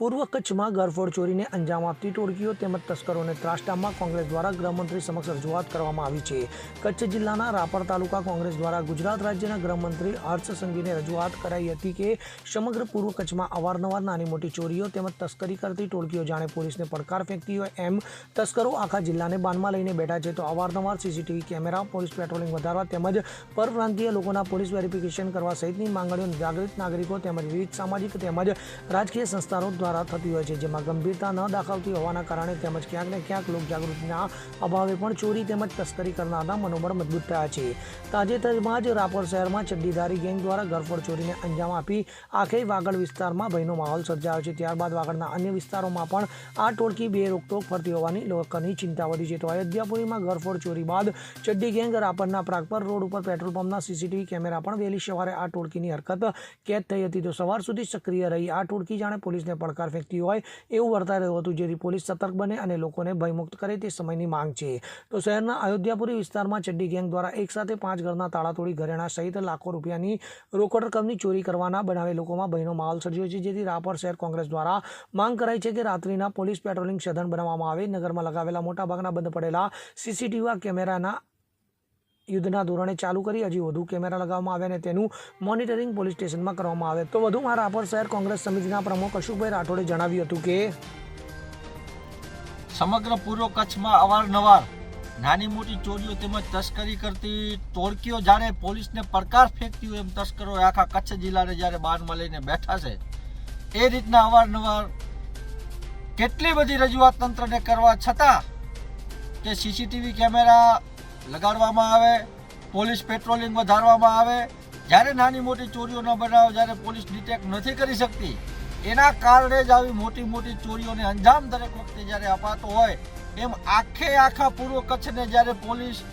પૂર્વ કચ્છમાં ગરફોડ ચોરીને અંજામ આપતી ટોળકીઓ તેમજ તસ્કરોને ત્રાસટામમાં કોંગ્રેસ દ્વારા ગૃહમંત્રી સમક્ષ રજૂઆત કરવામાં આવી છે. કચ્છ જિલ્લાના રાપર તાલુકા કોંગ્રેસ દ્વારા ગુજરાત રાજ્યના ગૃહમંત્રી હર્ષ સંઘીને રજૂઆત કરાઈ હતી કે સમગ્ર પૂર્વ કચ્છમાં અવારનવાર નાની મોટી ચોરીઓ તેમજ તસ્કરી કરતી ટોળકીઓ જાણે પોલીસને પડકાર ફેંકતી હોય એમ તસ્કરો આખા જિલ્લાને બાનમાં લઈને બેઠા છે. તો અવારનવાર સીસીટીવી કેમેરા, પોલીસ પેટ્રોલિંગ વધારવા તેમજ પરપ્રાંતીય લોકોના પોલીસ વેરિફિકેશન કરવા સહિતની માંગણીઓ જાગૃત નાગરિકો તેમજ વિવિધ સામાજિક તેમજ રાજકીય સંસ્થાઓ દ્વારા થતી હોય છે, જેમાં ગંભીરતા ન દાખવતી હોવાના કારણે તેમજ ક્યાંક ને ક્યાંક લોકજાગૃતિના અભાવે પણ ચોરી તેમજ તસ્કરી કરનારના મનોબળ મજબૂત થયા છે. તાજેતરમાં જ રાપર શહેરમાં ચડ્ડીધારી ગેંગ દ્વારા ગરફોડ ચોરીને અંજામ આપી આખે વાગડ વિસ્તારમાં ભયનો માહોલ સર્જાયો છે. ત્યારબાદ વાગડના અન્ય વિસ્તારોમાં પણ આ ટોળકી બે રોકટોક ફરતી હોવાની લોકોની ચિંતા વધી છે. તો અયોધ્યાપુરીમાં ગરફોડ ચોરી બાદ ચડ્ડી ગેંગ રાપરના પ્રાગપર રોડ ઉપર પેટ્રોલ પંપના સીસીટીવી કેમેરા પણ વહેલી સવારે આ ટોળકીની હરકત કેદ થઈ હતી. તો સવાર સુધી સક્રિય રહી આ ટોળકી, જાણે પોલીસને પડકાર ફેંકતી હોય એવું વર્તાઈ રહ્યું હતું, જેથી પોલીસ સતર્ક બને અને લોકોને ભયમુક્ત કરે તે સમયની માંગ છે. તો શહેરના અયોધ્યાપુરી વિસ્તારમાં ચડ્ડી ગેંગ દ્વારા એકસાથે પાંચ ઘરના તાળાતોડી ઘરેણા સહિત લાખો રૂપિયાની રોકડ રકમની ચોરી કરવાના બનાવે લોકોમાં ભયનો માહોલ સર્જ્યો છે, જેથી રાપર શહેર કોંગ્રેસ દ્વારા માંગ કરાઈ છે કે રાત્રિના પોલીસ પેટ્રોલિંગ સઘન બનાવવામાં આવે. નગરમાં લગાવેલા મોટાભાગના બંધ પડેલા સીસીટીવી કેમેરાના યુદ્ધના ધોરણે ચાલુ કરી. હજી વધુ કેમેરા લગાવવામાં આવે અને તેનું મોનિટરિંગ પોલીસ સ્ટેશનમાં કરવામાં આવે. તો વધુમાં રાપર શહેર કોંગ્રેસ સમિતિના પ્રમુખ અશોકભાઈ રાઠોડે જણાવ્યું હતું કે, સમગ્ર પૂર્વ કચ્છમાં અવારનવાર નાની મોટી ચોરીઓ તેમજ તસ્કરી કરતી ટોળકીઓ જાણે પોલીસને પડકાર ફેંકતી હોય એમ તસ્કરો આખા કચ્છ જિલ્લાને જ્યારે બારમાં લઈને બેઠા છે, એ રીતના અવારનવાર કેટલી બધી રજૂઆત તંત્રને કરવા છતાં કે સીસીટીવી કેમેરા લગાડવામાં આવે, પોલીસ પેટ્રોલિંગ વધારવામાં આવે, જ્યારે નાની મોટી ચોરીઓનો બનાવ, જ્યારે પોલીસ ડિટેક્ટ નથી કરી શકતી, એના કારણે જ આવી મોટી મોટી ચોરીઓને અંજામ દરેક વખતે જ્યારે અપાતો હોય, એમ આખે આખા પૂર્વ કચ્છને જ્યારે પોલીસ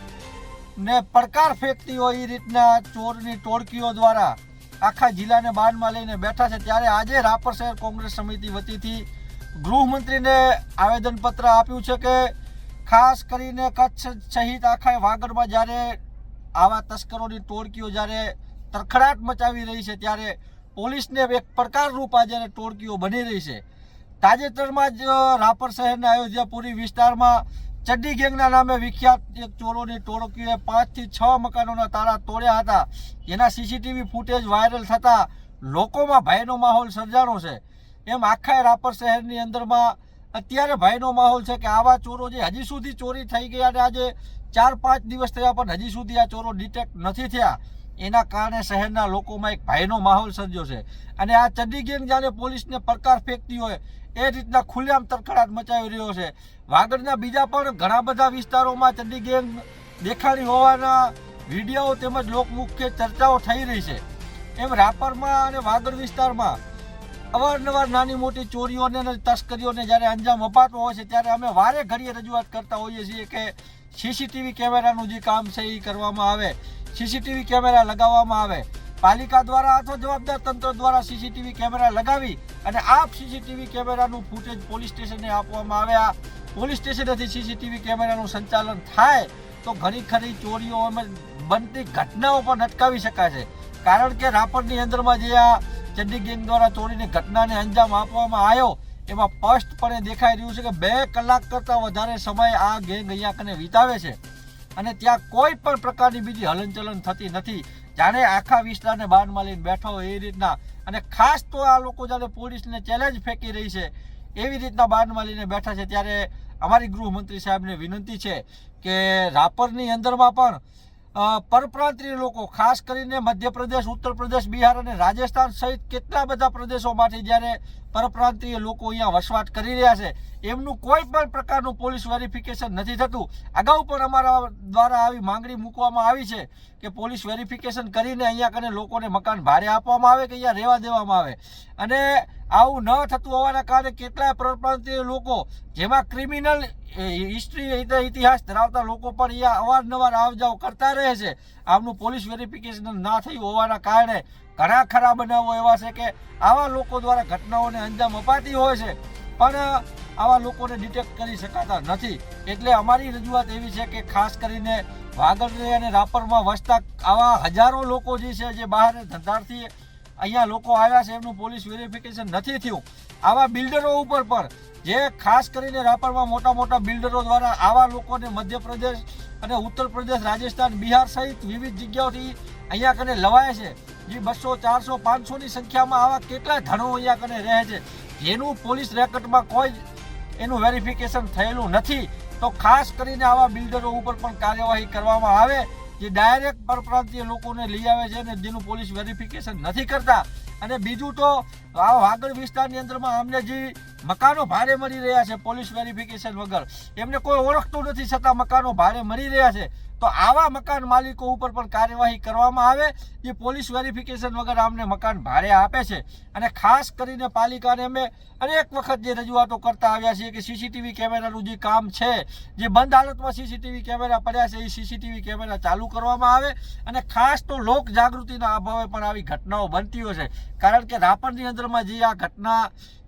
ને પડકાર ફેંકતી હોય એ રીતના ચોરની ટોળકીઓ દ્વારા આખા જિલ્લાને બાનમાં લઈને બેઠા છે, ત્યારે આજે રાપર શહેર કોંગ્રેસ સમિતિ વતીથી ગૃહમંત્રીને આવેદનપત્ર આપ્યું છે કે ખાસ કરીને કચ્છ સહિત આખા વાગડમાં જ્યારે આવા તસ્કરોની ટોળકીઓ જ્યારે તરખડાટ મચાવી રહી છે, ત્યારે પોલીસને એક પડકારરૂપ આ જ્યારે ટોળકીઓ બની રહી છે. તાજેતરમાં જ રાપર શહેરના અયોધ્યાપુરી વિસ્તારમાં ચડ્ડી ગેંગના નામે વિખ્યાત એક ચોરોની ટોળકીઓએ પાંચથી છ મકાનોના તાળા તોડ્યા હતા. એના સીસીટીવી ફૂટેજ વાયરલ થતાં લોકોમાં ભયનો માહોલ સર્જાણો છે. એમ આખા રાપર શહેરની અંદરમાં અત્યારે ભયનો માહોલ છે કે આવા ચોરો જે હજી સુધી ચોરી થઈ ગયા અને આજે ચાર પાંચ દિવસ થયા પણ હજી સુધી આ ચોરો ડિટેક્ટ નથી થયા. એના કારણે શહેરના લોકોમાં એક ભયનો માહોલ સર્જ્યો છે. અને આ ચડ્ડી ગેંગ જાણે પોલીસને પડકાર ફેંકતી હોય, એ રીતના ખુલ્લેઆમ તરખડાટ મચાવી રહ્યો છે. વાગડના બીજા પણ ઘણા બધા વિસ્તારોમાં ચડ્ડી ગેંગ દેખાડી હોવાના વીડિયો તેમજ લોકમુખ્ય ચર્ચાઓ થઈ રહી છે. એમ રાપરમાં અને વાગડ વિસ્તારમાં અવારનવાર નાની મોટી ચોરીઓને અને તસ્કરીઓને જ્યારે અંજામ અપાતો હોય છે, ત્યારે અમે વારે ઘડીએ રજૂઆત કરતા હોઈએ છીએ કે સીસીટીવી કેમેરાનું જે કામ છે એ કરવામાં આવે સીસીટીવી કેમેરા લગાવવામાં આવે. પાલિકા દ્વારા અથવા જવાબદાર તંત્ર દ્વારા સીસીટીવી કેમેરા લગાવી અને આ સીસીટીવી કેમેરાનું ફૂટેજ પોલીસ સ્ટેશને આપવામાં આવે આ પોલીસ સ્ટેશનેથી સીસીટીવી કેમેરાનું સંચાલન થાય તો ઘણી ખરી ચોરીઓ અમે બનતી ઘટનાઓ પણ અટકાવી શકાય છે. કારણ કે રાપરની અંદરમાં જે આ ચડ્ડી ગેંગ દ્વારા ચોરીની ઘટનાને અંજામ આપવામાં આવ્યો. એમાં સ્પષ્ટપણે દેખાઈ રહ્યું છે કે બે કલાક કરતાં વધારે સમય આ ગેંગ અહીંયા કને વિતાવે છે. અને ત્યાં કોઈ પણ પ્રકારની બીજી હલનચલન થતી નથી. જાણે આખા વિસ્તારને બાનમાં લઈને બેઠો એ રીતના. અને ખાસ તો આ લોકો જ્યારે પોલીસને ચેલેન્જ ફેંકી રહી છે, એવી રીતના બાનમાં લઈને બેઠા છે ત્યારે અમારી ગૃહમંત્રી સાહેબને વિનંતી છે કે રાપરની અંદરમાં પણ પરપ્રાંતીય લોકો, ખાસ કરીને મધ્યપ્રદેશ ઉત્તર પ્રદેશ બિહાર અને રાજસ્થાન સહિત કેટલા બધા પ્રદેશોમાંથી જ્યારે પરપ્રાંતીય લોકો અહીંયા વસવાટ કરી રહ્યા છે. એમનું કોઈ પણ પ્રકારનું પોલીસ વેરિફિકેશન નથી થતું. અગાઉ પણ અમારા દ્વારા આવી માંગણી મૂકવામાં આવી છે કે પોલીસ વેરિફિકેશન કરીને અહીંયા કને લોકોને મકાન ભાડે આપવામાં આવે કે અહીંયા રહેવા દેવામાં આવે. અને આવું ન થતું હોવાના કારણે કેટલાય પરપ્રાંતીય લોકો, જેમાં ક્રિમિનલ હિસ્ટ્રી ઇતિહાસ ધરાવતા લોકો પણ અહીંયા અવારનવાર આવ જાવ કરતા રહે છે. આમનું પોલીસ વેરિફિકેશન ના થયું હોવાના કારણે ઘણા ખરા બનાવો એવા છે કે આવા લોકો દ્વારા ઘટનાઓને અંજામ અપાતી હોય છે, પણ આવા લોકોને ડિટેક્ટ કરી શકાતા નથી. એટલે અમારી રજૂઆત એવી છે કે ખાસ કરીને વાગડ અને રાપરમાં વસતા આવા હજારો લોકો જે છે, જે બહાર ધંધારથી અહીંયા લોકો આવ્યા છે, એમનું પોલીસ વેરિફિકેશન નથી થયું. આવા બિલ્ડરો ઉપર પણ, જે ખાસ કરીને રાપરમાં મોટા મોટા બિલ્ડરો દ્વારા આવા લોકોને મધ્યપ્રદેશ અને ઉત્તર પ્રદેશ રાજસ્થાન, બિહાર સહિત વિવિધ જગ્યાઓથી અહીંયા કને લવાય છે. જે બસો, ચારસો, પાંચસોની સંખ્યામાં આવા કેટલા ધણો અહીંયા કને રહે છે. જેનું પોલીસ રેકર્ડમાં કોઈ એનું વેરિફિકેશન થયેલું નથી. તો ખાસ કરીને આવા બિલ્ડરો ઉપર પણ કાર્યવાહી કરવામાં આવે, જે ડાયરેક્ટ પરપ્રાંતીય લોકોને લઈ આવે છે અને જેનું પોલીસ વેરિફિકેશન નથી કરતા. અને બીજું તો આ વાગડ વિસ્તારની અંદરમાં અમને જે મકાનો ભારે મળી રહ્યા છે, પોલીસ વેરિફિકેશન વગર, એમને કોઈ ઓળખતું નથી છતાં મકાનો ભારે મળી રહ્યા છે. તો આવા મકાન માલિકો ઉપર પણ કાર્યવાહી કરવામાં આવે, એ પોલીસ વેરિફિકેશન વગર અમને મકાન ભાડે આપે છે. અને ખાસ કરીને પાલિકાને અમે અનેક વખત જે રજૂઆતો કરતા આવ્યા છીએ કે સીસીટીવી કેમેરાનું જે કામ છે, જે બંધ હાલતમાં સીસીટીવી કેમેરા પડ્યા છે, એ સીસીટીવી કેમેરા ચાલુ કરવામાં આવે. અને ખાસ તો લોક જાગૃતિના અભાવે પણ આવી ઘટનાઓ બનતી હોય છે. કારણ કે રાપરની અંદરમાં જે આ ઘટના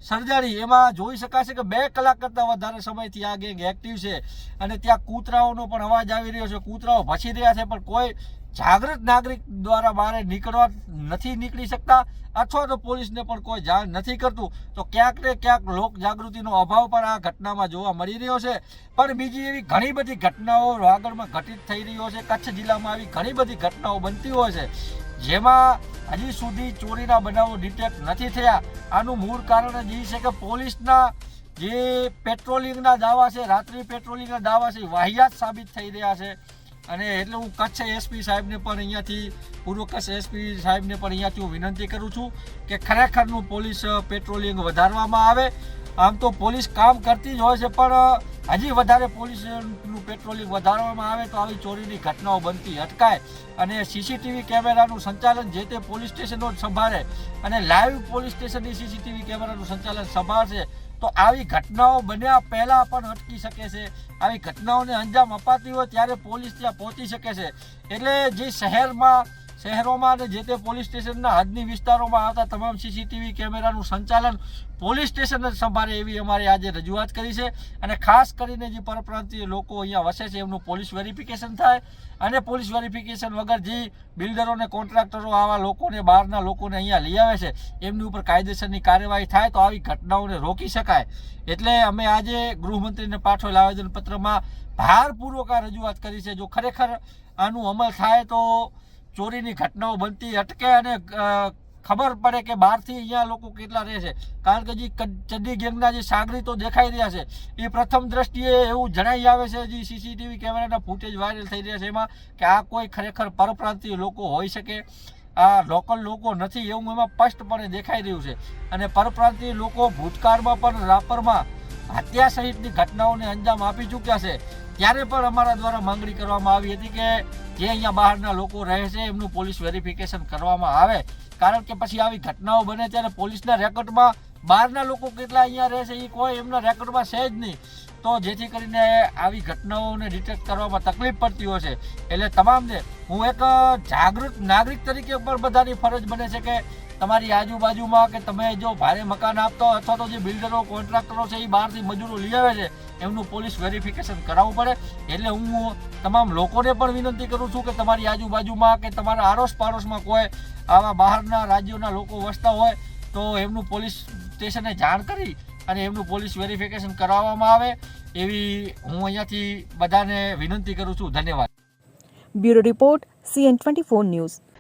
સર્જાણી એમાં જોઈ શકાશે કે બે કલાક કરતાં વધારે સમયથી આ ગેંગ એક્ટિવ છે અને ત્યાં કૂતરાઓનો પણ અવાજ આવી રહ્યો છે. કૂતરાઓ ભસી રહ્યા છે, પણ કોઈ જાગૃત નાગરિક દ્વારા બહાર નીકળવા નથી નીકળી શકતા અથવા તો પોલીસને પણ કોઈ જાણ નથી કરતું. તો ક્યાંક ને ક્યાંક લોક જાગૃતિનો અભાવ પણ આ ઘટનામાં જોવા મળી રહ્યો છે. પણ બીજી એવી ઘણી બધી ઘટનાઓ આગળમાં ઘટિત થઈ રહ્યો છે. કચ્છ જિલ્લામાં આવી ઘણી બધી ઘટનાઓ બનતી હોય છે. જેમાં હજી સુધી ચોરીના બનાવો ડિટેક્ટ નથી થયા. આનું મૂળ કારણ જ એ છે કે પોલીસના જે પેટ્રોલિંગના દાવા છે, રાત્રિ પેટ્રોલિંગના દાવા છે વાહિયાત સાબિત થઈ રહ્યા છે. અને એટલે હું કચ્છ એસપી સાહેબને પણ અહીંયાથી, પૂર્વ કચ્છ એસપી સાહેબને પણ અહીંયાથી હું વિનંતી કરું છું કે ખરેખરનું પોલીસ પેટ્રોલિંગ વધારવામાં આવે. આમ તો પોલીસ કામ કરતી જ હોય છે, પણ હજી વધારે પોલીસનું પેટ્રોલિંગ વધારવામાં આવે તો આવી ચોરીની ઘટનાઓ બનતી અટકાય. અને સીસીટીવી કેમેરાનું સંચાલન જે તે પોલીસ સ્ટેશનો જ સંભાળે અને લાઈવ પોલીસ સ્ટેશનની સીસીટીવી કેમેરાનું સંચાલન સંભાળશે, તો આવી ઘટનાઓ બન્યા પહેલાં પણ અટકી શકે છે. આવી ઘટનાઓને અંજામ અપાતી હોય ત્યારે પોલીસ ત્યાં પહોંચી શકે છે. એટલે જે શહેરમાં શહેરોમાં અને જે તે પોલીસ સ્ટેશનના આજની વિસ્તારોમાં આવતા તમામ સીસીટીવી કેમેરાનું સંચાલન પોલીસ સ્ટેશન જ સંભાળે એવી અમારે આજે રજૂઆત કરી છે. અને ખાસ કરીને જે પરપ્રાંતીય લોકો અહીંયા વસે છે, એમનું પોલીસ વેરિફિકેશન થાય અને પોલીસ વેરિફિકેશન વગર જે બિલ્ડરો અને કોન્ટ્રાક્ટરો આવા લોકોને, બહારના લોકોને અહીંયા લઈ આવે છે, એમની ઉપર કાયદેસરની કાર્યવાહી થાય તો આવી ઘટનાઓને રોકી શકાય. એટલે અમે આજે ગૃહમંત્રીને પાઠવેલ આવેદનપત્રમાં ભારપૂર્વક આ રજૂઆત કરી છે. જો ખરેખર આનું અમલ થાય તો ચોરીની ઘટનાઓ બનતી અટકે અને ખબર પડે કે બહારથી અહીંયા લોકો કેટલા રહે છે. કારણ કે જે ચડ્ડી ગેંગના જે સાગરીતો દેખાઈ રહ્યા છે. એ પ્રથમ દ્રષ્ટિએ એવું જણાઈ આવે છે જે સીસીટીવી કેમેરાના ફૂટેજ વાયરલ થઈ રહ્યા છે એમાં કે આ કોઈ ખરેખર પરપ્રાંતીય લોકો હોઈ શકે. આ લોકલ લોકો નથી એવું એમાં સ્પષ્ટપણે દેખાઈ રહ્યું છે. અને પરપ્રાંતીય લોકો ભૂતકાળમાં પણ રાપરમાં હત્યા સહિતની ઘટનાઓને અંજામ આપી ચૂક્યા છે. ત્યારે પણ અમારા દ્વારા માંગણી કરવામાં આવી હતી કે જે અહીંયા બહારના લોકો રહે છે, એમનું પોલીસ વેરિફિકેશન કરવામાં આવે. કારણ કે પછી આવી ઘટનાઓ બને ત્યારે પોલીસના રેકોર્ડમાં બહારના લોકો કેટલા અહીંયા રહે છે એ કોઈ એમના રેકોર્ડમાં છે જ નહીં. તો જેથી કરીને આવી ઘટનાઓને ડિટેક્ટ કરવામાં તકલીફ પડતી હોય છે. એટલે તમામને હું એક જાગૃત નાગરિક તરીકે પણ બધાની ફરજ બને છે કે તમારી આજુબાજુમાં કે તમે જો ભારે મકાન આપતા અથવા તો જે બિલ્ડરો, કોન્ટ્રાક્ટરો છે એ બહારથી મજૂરો લઈ આવે છે, એમનું પોલીસ વેરિફિકેશન કરાવવું પડે. એટલે હું તમામ લોકોને પણ વિનંતી કરું છું કે તમારી આજુબાજુમાં કે તમારા આડોશ પાડોશમાં કોઈ આવા બહારના રાજ્યોના લોકો વસતા હોય, તો એમનું પોલીસ સ્ટેશને જાણ કરી અને એમનું પોલીસ વેરિફિકેશન કરાવવામાં આવે. એવી હું અહીંયાથી બધાને વિનંતી કરું છું. ધન્યવાદ. Bureau report, CN twenty four news.